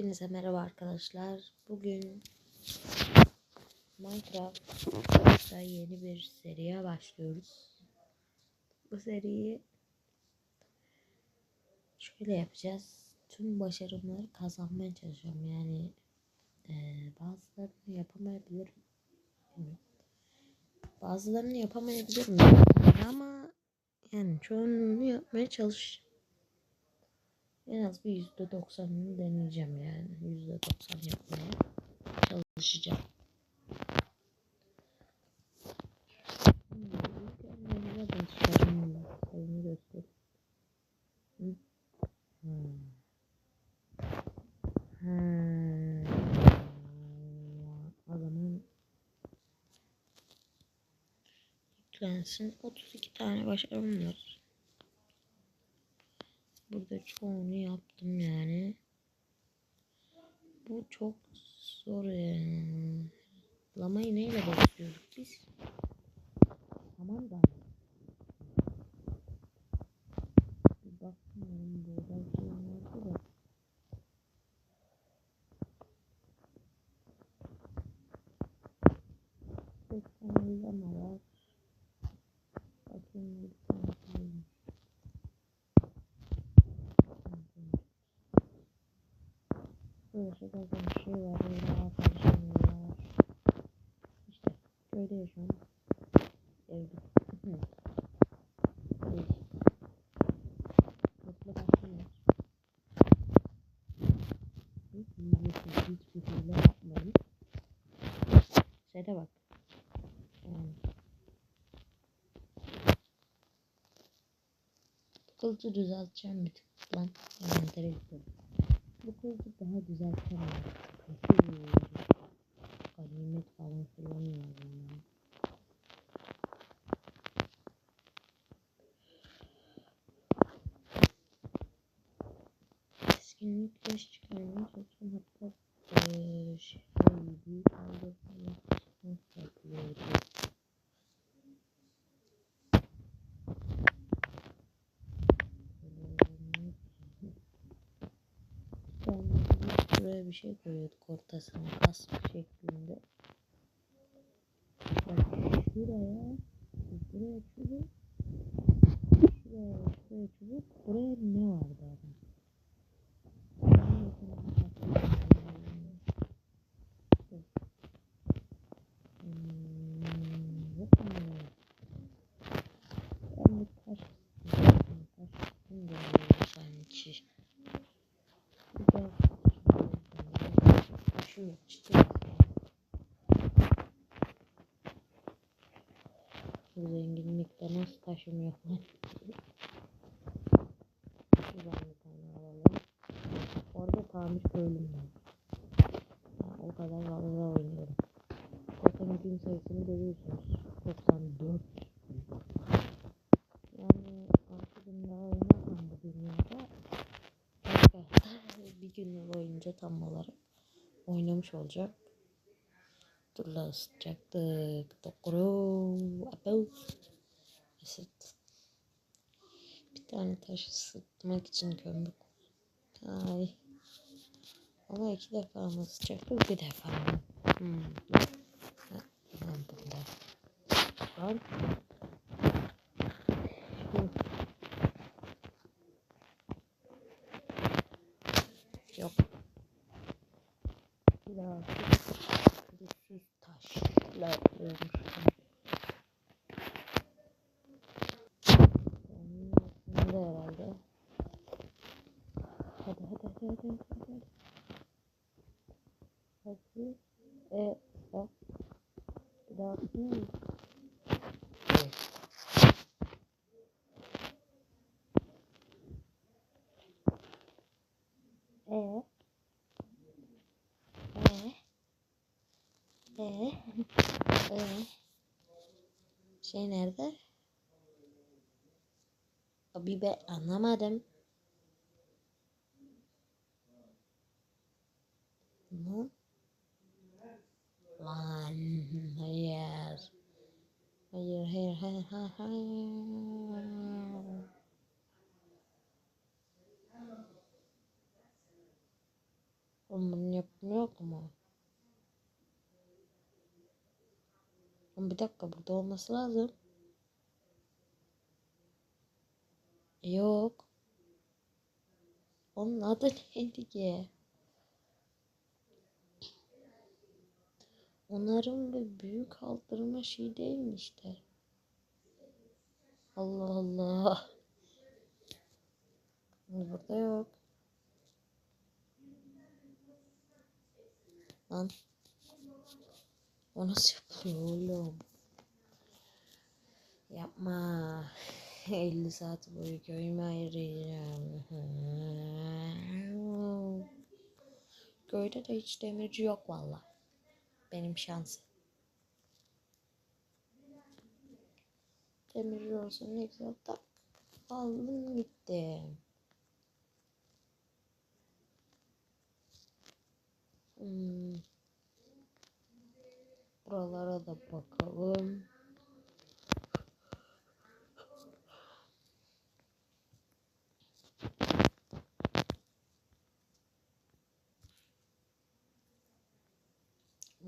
Hepinize merhaba arkadaşlar. Bugün Minecraft'ta yeni bir seriye başlıyoruz. Bu seriyi şöyle yapacağız. Tüm başarımları kazanmaya çalışıyorum. Yani eee, bazılarını yapamayabilirim. Bazılarını yapamayabilirim. Ama yani çoğunluğunu yapmaya çalışacağım. En az bir yüzde doksanını deneyeceğim yani. Yüzde doksan yapmaya çalışacağım. Hmm. Yüklensin. 32 tane başarım var. Burada çoğunu yaptım yani. Bu çok zor yani. Lamayı neyle besliyorduk biz? Aman da. Bir bakmıyorum burada bir şey vardı da. Beş tane lama var. Bakayım bir tane koyayım. Böyle şaka bir şey var. Böyle arkadaşım var. İşte köyde yaşıyorum. Evde. Başım var. Hiç ücretsiz hiçbir hile yapmadım. Sete bak. Yani. Kılıcı düzelteceğim bir tık lan. Envantere gidiyorum. Bu kılıcı daha düzelteceğim. Kasıyor. Ganimet falan kullanıyorum ben. Keskinlik yaş çıkarmaya çalışıyorum. Hatta eee şey büyük aldırma nasıl yapılıyordu? Yani biz buraya bir şey koyuyorduk ortasına kas şeklinde. Bak şuraya buraya çubuk şuraya şuraya çubuk buraya ne vardı adam? Hmm, yok mu? Ben bir taş istiyorum. Taş istiyorum da sanki. Bir de taşım yok. Bu zenginlikte nasıl taşım yok lan? Şuradan bir tane alalım. Orada tamir köylüm var. Ha, o kadar fazla oynuyorum. Zaten gün sayısını görüyorsunuz. 94. Yani 6 gün daha oynamam bu dünyada. Başka bir gün boyunca tam olarak oynamış olacağım. Dur la ısıtacaktık. Dokuru. Abu. Isıt. Bir tane taş ısıtmak için kömür. Ay. Ama iki defa mı ısıtacaktık? Bir defa mı? Hmm. Ha, bunda. Lan. Şu. Yok. Biraz pürüzsüz taşlar olmuşlar. Onun üstünde herhalde. Hadi hadi hadi hadi. E, bak. Bir daha hmm. Evet. E. E. E. E. Şey nerede? Abi ben anlamadım. Lan. Lan. Hayır. Hayır, hayır, hayır, hayır, hayır. Ah, Oğlum bunun yapımı yok mu? Oğlum bir dakika burada olması lazım. Yok. Onun adı neydi ki? Onarım ve büyük kaldırma şey değil mi işte? Allah Allah. Burada yok. Lan. O nasıl yapılıyor oğlum? Yapma. 50 saat boyu köyüme ayıracağım. Köyde de hiç demirci yok valla. Benim şansım. Demirci olsa ne güzel tak. Aldım gittim. Hmm. Buralara da bakalım.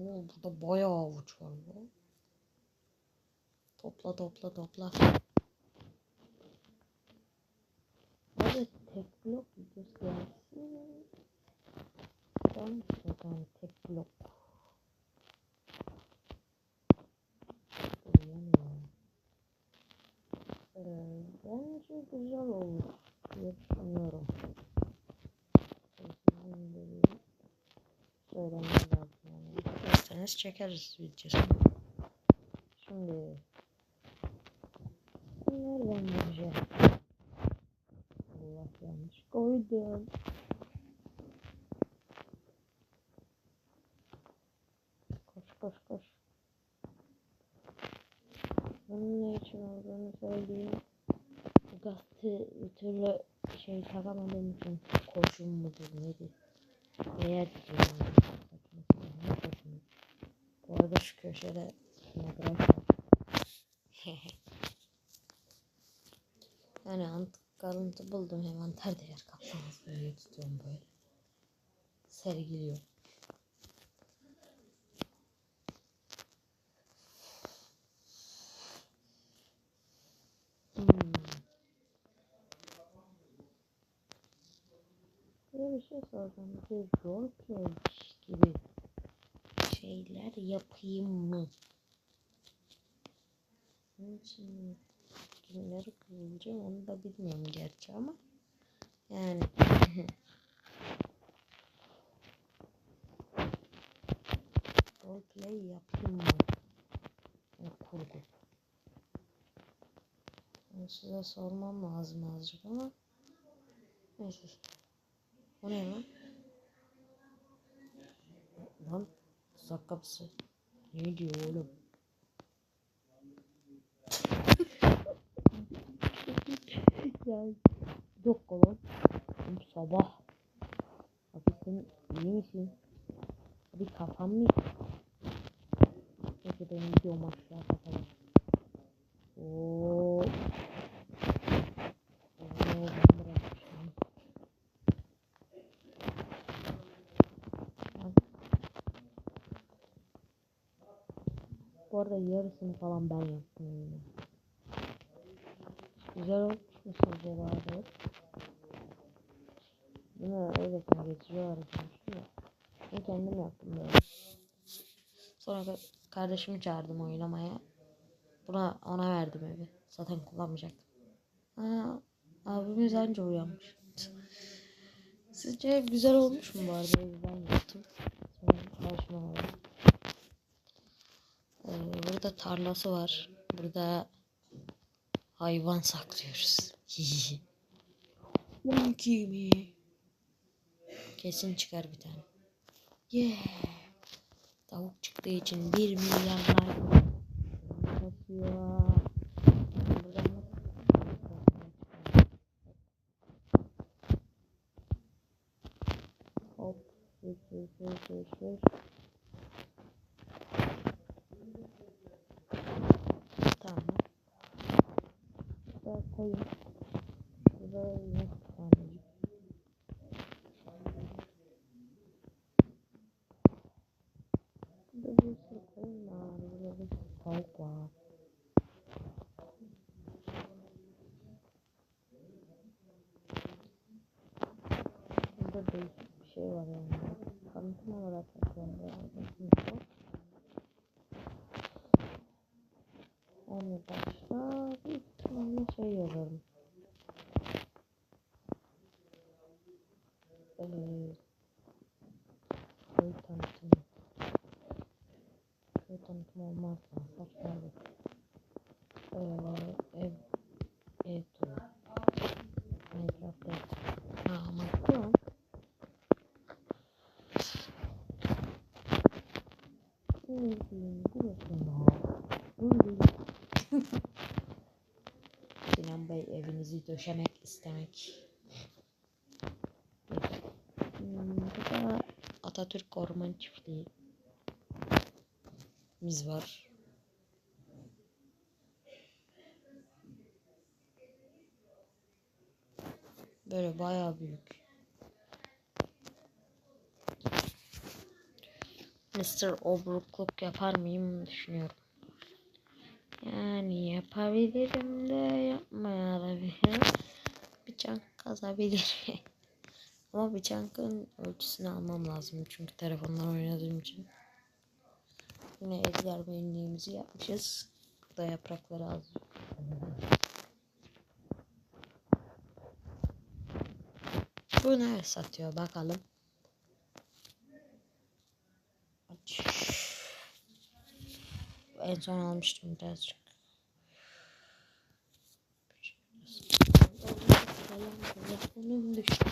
Oo, burada bayağı avuç var bu. Topla topla topla. Hadi tek blok videosu gelsin. Ben zaten tek blok. Bence güzel olur diye düşünüyorum. Sizin de bir söylemeniz lazım. Yani. İsterseniz çekeriz videosunu. Şimdi nereden gireceğim? Allah yanlış koydum. Koş koş koş. Bunun ne için olduğunu söyleyeyim. Gazete bir türlü şey takamadığım için koşum mudur nedir? Eğer ki yani saçma sapan ne koşum. Bu arada şu köşede yani antik kalıntı buldum envanterde yer kaplamaz böyle tutuyorum böyle. Sergiliyorum. Hmm. Bir şey soracağım. Bir roleplay gibi şeyler yapayım mı? Bunun için kimleri kullanacağım onu da bilmiyorum gerçi ama yani roleplay yapayım mı? Yani kurgu. Bunu size sormam lazım azıcık ama neyse. O ne? Lan tuzak kapısı. Ne diyor oğlum? ya yok oğlum. Sabah. Abi sen iyi misin? Abi kafam mı? Neyse ben gidiyorum aşağı kapalı. Oo. Oo ben bırakmışım. Lan. Arada yarısını falan ben yaptım yine. Güzel olmuş mu sizce mi? Öyle sen geçici olarak yapmıştım ya. Ben kendim yaptım böyle. Sonra ka- kardeşimi çağırdım oynamaya. Buna ona verdim evi. Zaten kullanmayacaktım. Aa, abimiz anca uyanmış. Sizce güzel olmuş mu bu arada? Ben yaptım. Sonra karşıma aldım. Burada tarlası var. Burada hayvan saklıyoruz. Lan kimi? Kesin çıkar bir tane. Yeah. Tavuk çıktığı için 1 milyar like Şurada koyun. Şurada yok. Burada bir sürü koyun var. Burada bir sürü tavuk var. Burada değişik bir şey var yani. Tanıtım olarak yapıyorum. Onu başlayalım. Sinan Bey evinizi döşemek istemek. Hmm, bu da Atatürk Orman Çiftliği. Biz var. Böyle bayağı büyük. Mr. Obrukluk yapar mıyım düşünüyorum. Yani yapabilirim de yapmayabilirim. Bir çank kazabilirim. Ama bir çankın ölçüsünü almam lazım. Çünkü telefonla oynadığım için. Yine Edgar benliğimizi yapmışız. Burada yaprakları az. Bu ne satıyor bakalım. En son almıştım birazcık. Telefonum düştü.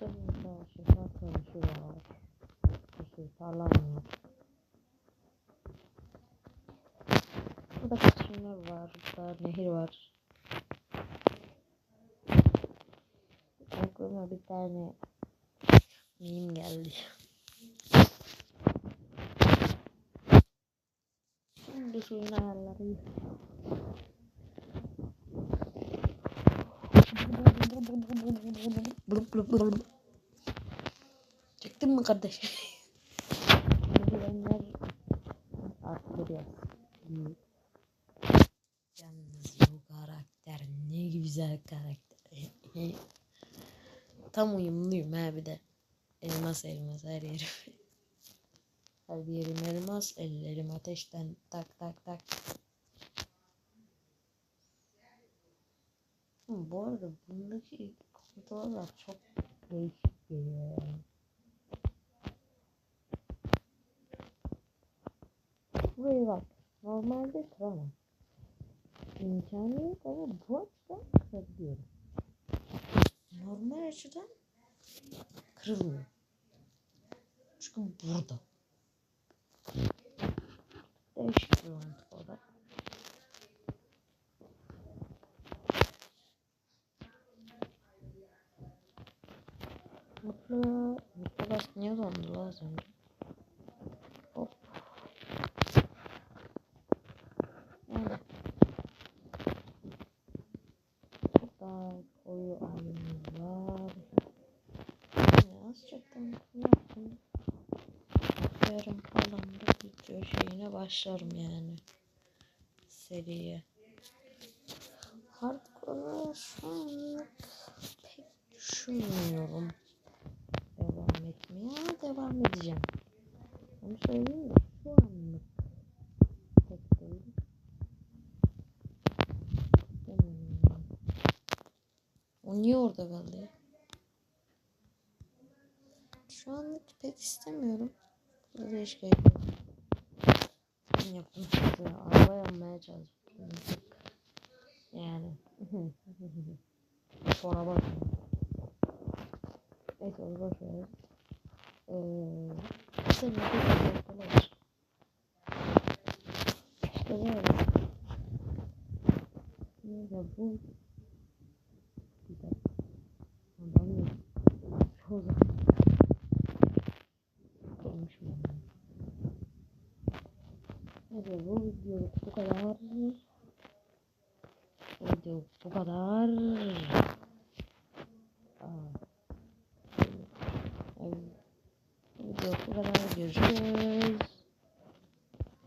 Burada şifa konusu var. Bir şey parlamıyor. Burada kaçınlar var. Burada nehir var. Aklıma bir tane meme geldi. Suyun ayarları. Çektin mi kardeş? Bilenler artık biraz. Yalnız bu karakter ne güzel karakter. Tam uyumluyum ha bir de. Elmas elmas her yerim. Her yerim elmas, ellerim ateşten tak tak tak. Bu arada bundaki kontroller çok değişik geliyor yani. Burayı bak. Normalde kıramam. İmkanı yok ama bu açıdan kırabiliyorum. Normal açıdan kırılmıyor. Çünkü burada. Değişik bir mantık o da. Mutlu, mutlu baş niye dondu önce? Hop. Burada koyu ayımız var. Ya az çoktan yaptım. Yarım falan da video şeyine başlarım yani. Seriye. Hardcore'a şu anlık pek düşünmüyorum. Devam etmeye devam edeceğim. Onu söyleyeyim de şu anlık pek değil. Hmm. O niye orada kaldı ya? Şu anlık pek istemiyorum. Burada değişik yaptım size. Araba yanmaya çalışıyorum. Yani. Sonra bak. Neyse onu boş ver. Eee. İşte var. İşte böyle. Neyse bu. Güzel. Adam yok. O zaman. Konuşma. Neyse bu video bu kadar. Bu video bu kadar. Aa. Bu video bu kadar. Görüşürüz.